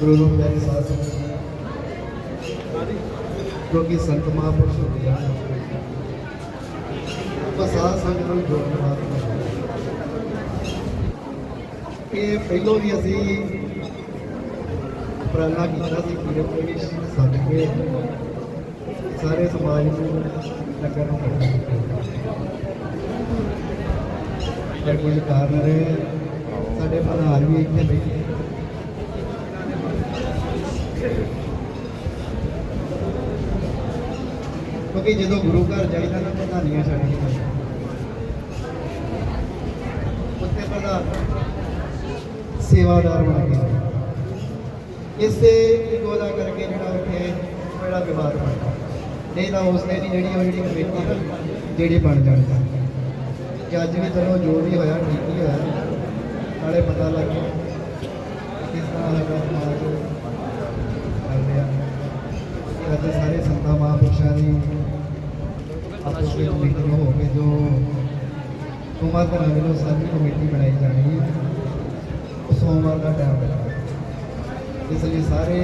ਗੁਰੂ ਨੂੰ ਪਿਆਰੀ ਸਾਧ ਸੰਗਤ ਸੰਤ ਮਹਾਂਪੁਰਸ਼ ਹੁੰਦੇ ਹਨ ਉਹ ਸਾਧ ਸੰਗਤ ਨੂੰ ਜੋੜਨ ਵਾਸਤੇ ਇਹ ਪਹਿਲੋਂ ਵੀ ਅਸੀਂ ਉਪਰਾਲਾ ਕੀਤਾ ਸੀ ਪੂਰੇ ਪੂਰੇ ਸੱਜ ਕੇ ਸਾਰੇ ਸਮਾਜ ਨੂੰ ਨਗਰ ਨੂੰ ਇਕੱਠਾ ਪਰ ਕੁਝ ਕਾਰਨ ਰਹੇ। ਸਾਡੇ ਪ੍ਰਧਾਨ ਵੀ ਇੱਥੇ ਬੈਠੇ ਕਿਉਂਕਿ ਜਦੋਂ ਗੁਰੂ ਘਰ ਜਾਈਦਾ ਨਾ, ਪ੍ਰਧਾਨੀਆਂ ਛੱਡਦੀਆਂ ਉੱਤੇ ਪ੍ਰਧਾਨ ਸੇਵਾਦਾਰ ਬਣ ਗਏ ਇਸੇ ਗੋਦਾ ਕਰਕੇ ਜਿਹੜਾ ਉੱਥੇ ਬੜਾ ਵਿਵਾਦ ਬਣਦਾ। ਨਹੀਂ ਤਾਂ ਉਸਨੇ ਦੀ ਜਿਹੜੀ ਉਹ ਜਿਹੜੀ ਕਮੇਟੀ ਜਿਹੜੀ ਬਣ ਜਾਂਦੀ। ਕਿ ਵੀ ਚਲੋ ਜੋ ਵੀ ਹੋਇਆ, ਠੀਕ ਹੀ ਹੋਇਆ। ਨਾਲੇ ਪਤਾ ਲੱਗ ਗਿਆ ਕਿਸ ਤਰ੍ਹਾਂ ਸਾਡਾ ਸਮਾਜ ਚੱਲ ਰਿਹਾ। ਅੱਜ ਸਾਰੇ ਸੰਤਾਂ, ਮਹਾਂਪੁਰਸ਼ਾਂ ਦੀ ਆਪਸ ਵਿੱਚ ਮੀਟਿੰਗ ਹੋ ਕੇ ਜੋ ਸੋਮਵਾਰ ਘਰਾਂ ਵੱਲੋਂ ਸਾਂਝੀ ਕਮੇਟੀ ਬਣਾਈ ਜਾਣੀ ਹੈ, ਉਹ ਸੋਮਵਾਰ ਦਾ ਟਾਈਮ ਹੈ। ਇਸ ਲਈ ਸਾਰੇ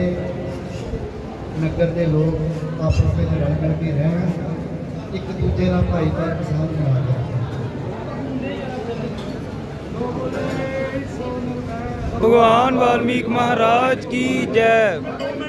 ਨਗਰ ਦੇ ਲੋਕ ਆਪਸ ਵਿੱਚ ਰਲ ਮਿਲ ਕੇ ਰਹਿਣ, ਇੱਕ ਦੂਜੇ ਨਾਲ ਭਾਈਚਾਰਕ ਸਾਂਝ ਬਣਾ ਕੇ ਭਗਵਾਨ ਵਾਲਮੀਕ ਮਹਾਰਾਜ ਕੀ ਜੈ।